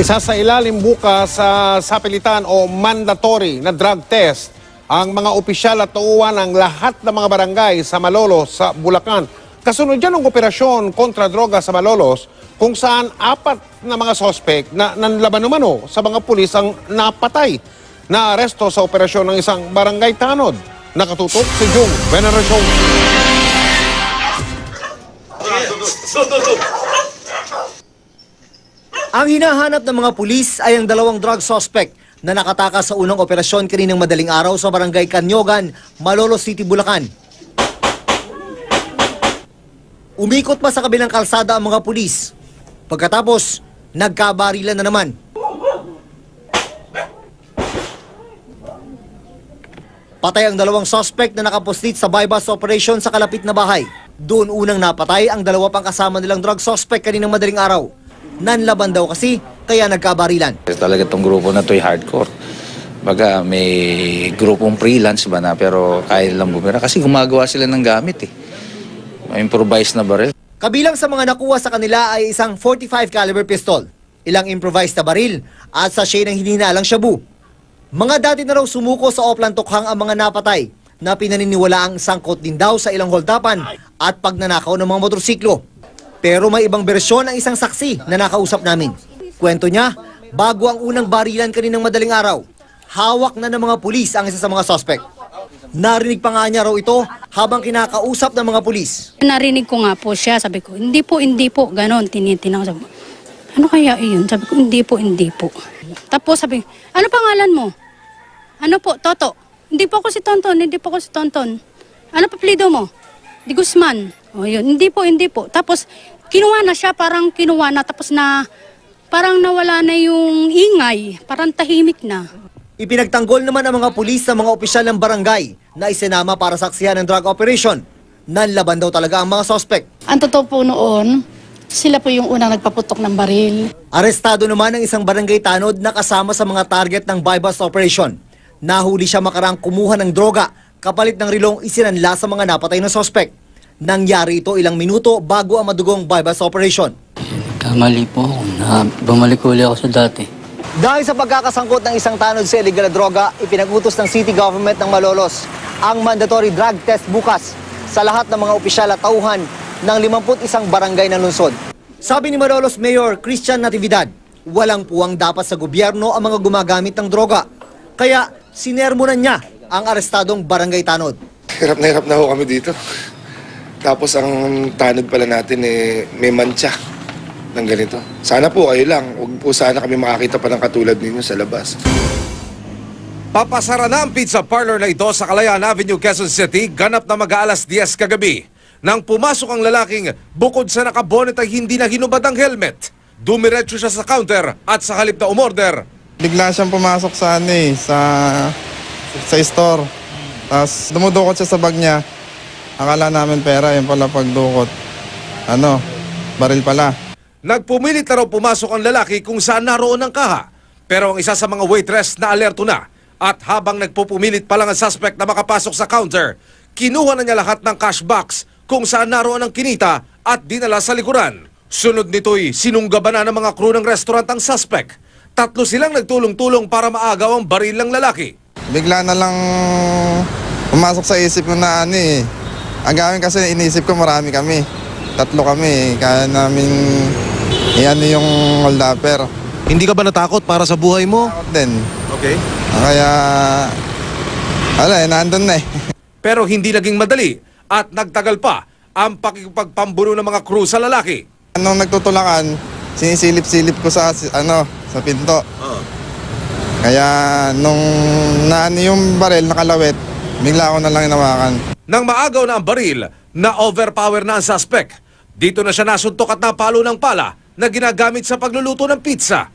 Isa sa ilalim bukas sa sapilitan o mandatory na drug test ang mga opisyal at tauhan ng lahat ng mga barangay sa Malolos sa Bulacan. Kasunod yan ng operasyon kontra droga sa Malolos kung saan apat na mga sospek na nanlaban umano sa mga pulis ang napatay na aresto sa operasyon ng isang barangay tanod. Nakatutok si Jung Veneracion. Ang hinahanap ng mga pulis ay ang dalawang drug suspect na nakatakas sa unang operasyon kaninang madaling araw sa barangay Kanyogan, Malolos City, Bulacan. Umikot pa sa kabilang kalsada ang mga pulis. Pagkatapos, nagkabarilan na naman. Patay ang dalawang suspect na nakapostit sa bypass operation sa kalapit na bahay. Doon unang napatay ang dalawa pang kasama nilang drug suspect kaninang madaling araw. Nanlaban daw kasi, kaya nagkabarilan. Talaga itong grupo na to ay hardcore. Baga may grupong freelance ba na pero kaya lang bumira kasi gumagawa sila ng gamit eh. May improvised na baril. Kabilang sa mga nakuha sa kanila ay isang 45 caliber pistol, ilang improvised na baril at sachet ng hinihinalang shabu. Mga dati na raw sumuko sa Oplan Tukhang ang mga napatay na pinaniniwala ang sangkot din daw sa ilang holdapan at pagnanakaw ng mga motorsiklo. Pero may ibang bersyon ang isang saksi na nakausap namin. Kwento niya, bago ang unang barilan kaninang madaling araw, hawak na ng mga pulis ang isa sa mga suspect. Narinig pa nga niya raw ito habang kinakausap ng mga pulis. Narinig ko nga po siya, sabi ko, hindi po, hindi po, ganon, tinitinang sabi ano kaya iyon? Sabi ko, hindi po, hindi po. Tapos sabi, ano pangalan mo? Ano po, Toto? Hindi po ako si Tonton, hindi po ako si Tonton. Ano pa plido mo? Di Guzman. O yun, hindi po, hindi po. Tapos, kinuha na siya, parang kinuha na, tapos na, parang nawala na yung ingay, parang tahimik na. Ipinagtanggol naman ang mga pulis sa mga opisyal ng barangay na isinama para saksihan ng drug operation. Nanlaban daw talaga ang mga suspect. Ang totoo po noon, sila po yung unang nagpaputok ng baril. Arestado naman ang isang barangay tanod na kasama sa mga target ng bypass operation. Nahuli siya makarang kumuha ng droga kapalit ng rilong isinanla sa mga napatay na suspect. Nangyari ito ilang minuto bago ang madugong bypass operation. Kamali po ako na bumalik uli ako sa dati. Dahil sa pagkakasangkot ng isang tanod sa illegal na droga, ipinag-utos ng city government ng Malolos ang mandatory drug test bukas sa lahat ng mga opisyal at tauhan ng 51 barangay ng lungsod. Sabi ni Malolos Mayor Christian Natividad, walang puwang dapat sa gobyerno ang mga gumagamit ng droga. Kaya sinermonan niya ang arestadong barangay tanod. Hirap na hirap na ho kami dito. Tapos ang tanod pala natin eh, may mancha ng ganito. Sana po kayo lang. Huwag po sana kami makakita pa ng katulad ninyo sa labas. Papasara na ang pizza parlor na ito sa Kalayaan Avenue, Quezon City, ganap na mag-aalas 10 kagabi. Nang pumasok ang lalaking, bukod sa nakabonet ay hindi na hinubad ang helmet. Dumiretso siya sa counter at sa halip na umorder, Bigla siyang pumasok sa ano eh, sa, sa store. Tapos dumudukot siya sa bag niya. Akala namin pera, yun pala pagdukot. Ano, baril pala. Nagpumilit na raw pumasok ang lalaki kung saan naroon ang kaha. Pero ang isa sa mga waitress na alerto na at habang nagpupumilit pa lang ang suspect na makapasok sa counter, kinuha na niya lahat ng cash box kung saan naroon ang kinita at dinala sa likuran. Sunod nito'y sinunggaban na ng mga crew ng restaurant ang suspect. Tatlo silang nagtulong-tulong para maagaw ang baril ng lalaki. Bigla na lang pumasok sa isip ko na ano eh. Ang gawin kasi inisip ko marami kami. Tatlo kami, kaya namin iano yung hold upper. Hindi ka ba natakot para sa buhay mo? Takot din. Okay. Kaya, wala eh, nandun na eh. Pero hindi naging madali at nagtagal pa ang pakikipagpambuno ng mga crew sa lalaki. Nung nagtutulakan, sinisilip-silip ko sa ano, sa pinto. Kaya nung naano yung baril nakalawit, bigla ako na lang inawakan. Nang maagaw na ang baril, na-overpower na ang suspect. Dito na siya nasuntok at napalo ng pala na ginagamit sa pagluluto ng pizza.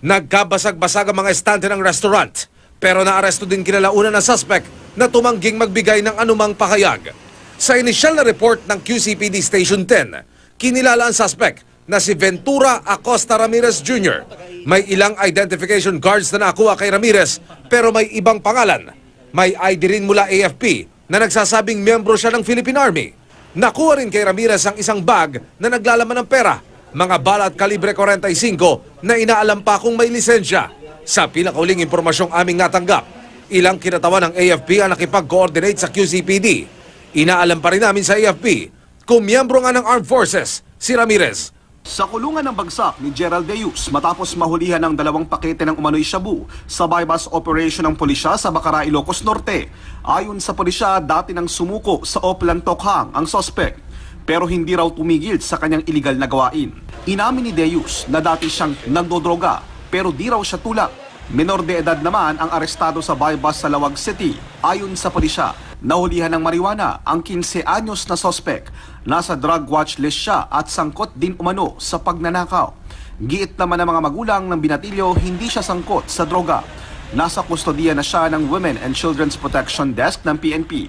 Nagkabasag-basag ang mga estante ng restaurant. Pero naaresto din kinalaunan ng suspect na tumangging magbigay ng anumang pahayag. Sa inisyal na report ng QCPD Station 10, kinilala ang suspect na si Ventura Acosta Ramirez Jr. May ilang identification cards na nakuha kay Ramirez pero may ibang pangalan. May ID rin mula AFP na nagsasabing miyembro siya ng Philippine Army. Nakuha rin kay Ramirez ang isang bag na naglalaman ng pera mga bala at kalibre 45 na inaalam pa kung may lisensya. Sa pinakauling impormasyong aming natanggap, ilang kinatawan ng AFP ang nakipag-coordinate sa QCPD. Inaalam pa rin namin sa AFP kung miyembro nga ng Armed Forces si Ramirez. Sa kulungan ng bagsak ni Gerald Deus matapos mahulihan ng dalawang pakete ng umano'y shabu sa bypass operation ng pulisya sa Bacara, Ilocos Norte. Ayon sa pulisya, dati nang sumuko sa Oplan Tokhang ang sospek pero hindi raw tumigil sa kanyang iligal na gawain. Inamin ni Deus na dati siyang nagdodroga pero di raw siya tulak. Menor de edad naman ang arestado sa bypass sa Lawag City. Ayon sa pulisya, nahulihan ng marijuana ang 15 anyos na sospek. Nasa drug watch list siya at sangkot din umano sa pagnanakaw. Giit naman ng mga magulang ng binatilyo hindi siya sangkot sa droga. Nasa kustodiya na siya ng Women and Children's Protection Desk ng PNP.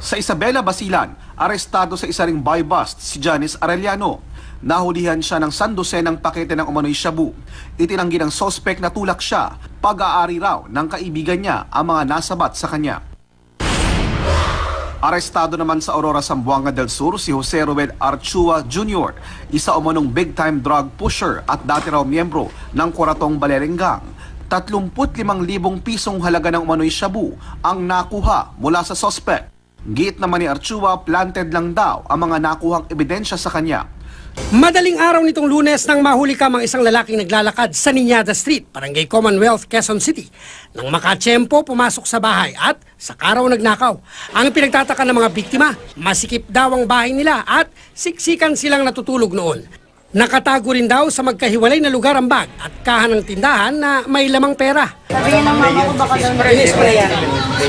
Sa Isabela, Basilan, arestado sa isa ring buy bust si Janice Arellano. Nahulihan siya ng sandosenang pakete ng umano'y shabu. Itinanggi ng sospek na tulak siya. Pag-aari raw ng kaibigan niya ang mga nasabat sa kanya. Arestado naman sa Aurora, Zamboanga del Sur si Jose Ruel Archua Jr., isa umanong big-time drug pusher at dati raw miyembro ng Kuratong Balerenggang. 35,000 pisong halaga ng umano'y shabu ang nakuha mula sa sospek. Giit naman ni Archua, planted lang daw ang mga nakuhang ebidensya sa kanya. Madaling araw nitong lunes nang mahuli ka ang isang lalaking naglalakad sa Niñada Street, Barangay Commonwealth, Quezon City. Nang makatsyempo, pumasok sa bahay at sa karaw nagnakaw. Ang pinagtataka ng mga biktima, masikip daw ang bahay nila at siksikan silang natutulog noon. Nakatago rin daw sa magkahiwalay na lugar ang bag at kahan ng tindahan na may lamang pera. Sabi ng mama ko baka daw spray yan.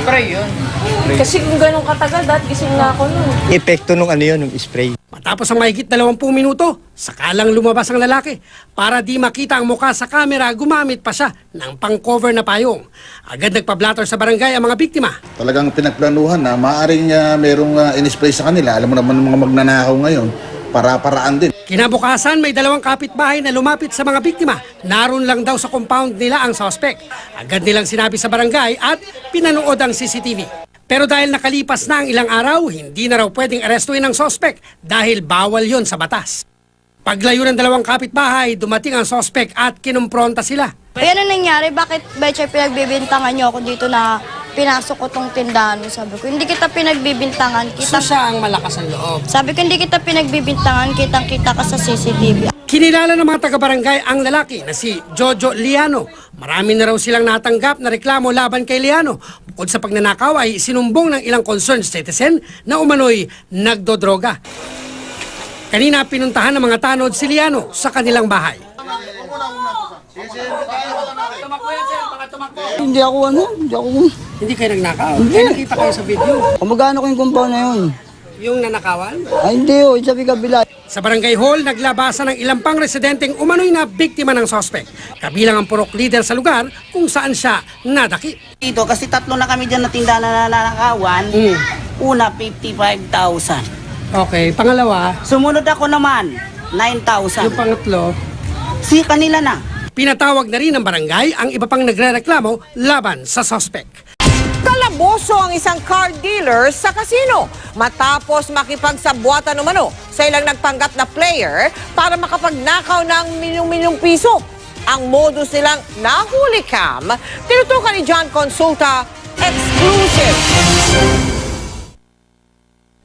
Spray yun. Kasi kung ganun katagal, dahil gising na ako nun. Epekto nung ano yun, nung spray. Matapos ang mahigit 20 minuto, sakalang lumabas ang lalaki. Para di makita ang mukha sa kamera, gumamit pa siya ng pang-cover na payong. Agad nagpa-blatter sa barangay ang mga biktima. Talagang pinagplanuhan na maaaring uh, merong uh, in-spray sa kanila. Alam mo naman ng mga magnanakaw ngayon, para-paraan din. Kinabukasan, may dalawang kapitbahay na lumapit sa mga biktima. Naroon lang daw sa compound nila ang suspect. Agad nilang sinabi sa barangay at pinanood ang CCTV. Pero dahil nakalipas na ang ilang araw, hindi na raw pwedeng arestuin ang suspect dahil bawal yon sa batas. Paglayo ng dalawang kapitbahay, dumating ang suspect at kinumpronta sila. Kaya ano nangyari? Bakit Betchay pinagbibintangan niyo ako dito na pinasok ko tong tindahan mo? Sabi ko, hindi kita pinagbibintangan. So Kita, siya ang malakas ang loob. sabi ko, hindi kita pinagbibintangan. Kitang-kita ka sa CCTV. Kinilala ng mga taga-barangay ang lalaki na si Jojo Liano. Marami na raw silang natanggap na reklamo laban kay Liano. Bukod sa pagnanakaw ay sinumbong ng ilang concerned citizen na umano'y nagdodroga. Kanina pinuntahan ng mga tanod si Liano sa kanilang bahay. Hindi ako ano, hindi ako... Hindi kayo nagnakaw. Kaya nakita kayo sa video. Kumagano ko yung compound na yun? Yung nanakawan? Ay hindi oh, sabi kabila. Sa barangay hall, naglabasan ng ilang pang residenteng umano'y na biktima ng sospek. Kabilang ang purok leader sa lugar kung saan siya nadakip. Dito kasi tatlo na kami dyan na tindahan na nanakawan. Mm. Una, 55,000. Okay, pangalawa, Sumunod ako naman, yung 9,000. pangatlo, Si kanila na. Pinatawag na rin ng barangay ang iba pang nagrereklamo laban sa suspect. Kalaboso ang isang car dealer sa kasino matapos makipagsabwatan umano sa ilang nagpanggap na player para makapagnakaw ng milyong-milyong piso. Ang modus nilang nahuli cam, tinutukan ni John Consulta, exclusive.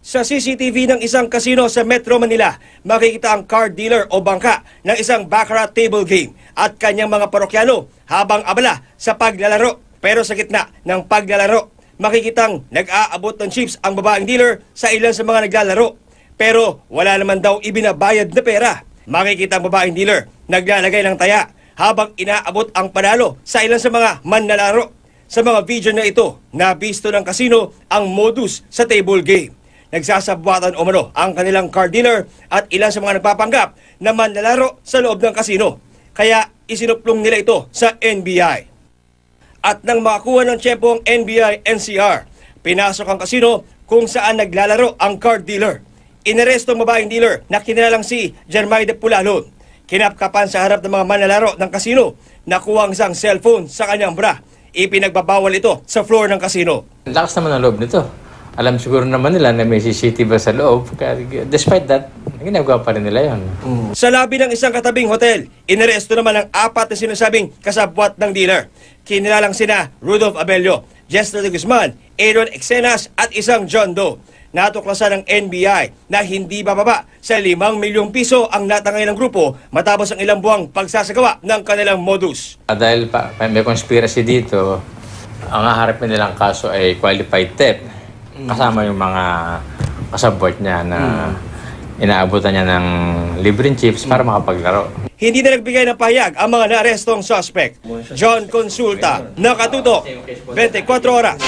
Sa CCTV ng isang kasino sa Metro Manila, makikita ang card dealer o bangka ng isang baccarat table game at kanyang mga parokyano habang abala sa paglalaro. Pero sa gitna ng paglalaro, makikitang nag-aabot ng chips ang babaeng dealer sa ilan sa mga naglalaro. Pero wala naman daw ibinabayad na pera. Makikita ang babaeng dealer naglalagay ng taya habang inaabot ang panalo sa ilan sa mga manlalaro. Sa mga video na ito, nabisto ng kasino ang modus sa table game. Nagsasabwatan umano ang kanilang car dealer at ilan sa mga nagpapanggap na manlalaro sa loob ng kasino. Kaya isinuplong nila ito sa NBI. At nang makakuha ng tiyempo ang NBI NCR, pinasok ang kasino kung saan naglalaro ang car dealer. Inaresto ang babaeng dealer na kinilalang si Jermay de Pulalon. Kinapkapan sa harap ng mga manlalaro ng kasino, nakuha ang isang cellphone sa kanyang bra. Ipinagbabawal ito sa floor ng kasino. Lakas naman ang loob nito. alam siguro naman nila na may CCTV sa loob. Despite that, ginagawa pa rin nila yon. Sa labi ng isang katabing hotel, inaresto naman ang apat na sinasabing kasabwat ng dealer. Kinilalang sina Rudolph Abelio, Jester de Guzman, Aaron Exenas at isang John Doe. Natuklasan ng NBI na hindi bababa sa 5 milyong piso ang natangay ng grupo matapos ang ilang buwang pagsasagawa ng kanilang modus. Ah, dahil pa, may conspiracy dito, ang haharapin nilang kaso ay qualified theft. Kasama yung mga kasabot niya na inaabutan niya ng libreng chips para makapaglaro. Hindi na nagbigay ng pahayag ang mga naarestong suspect. John Consulta, Nakatuto, 24 oras.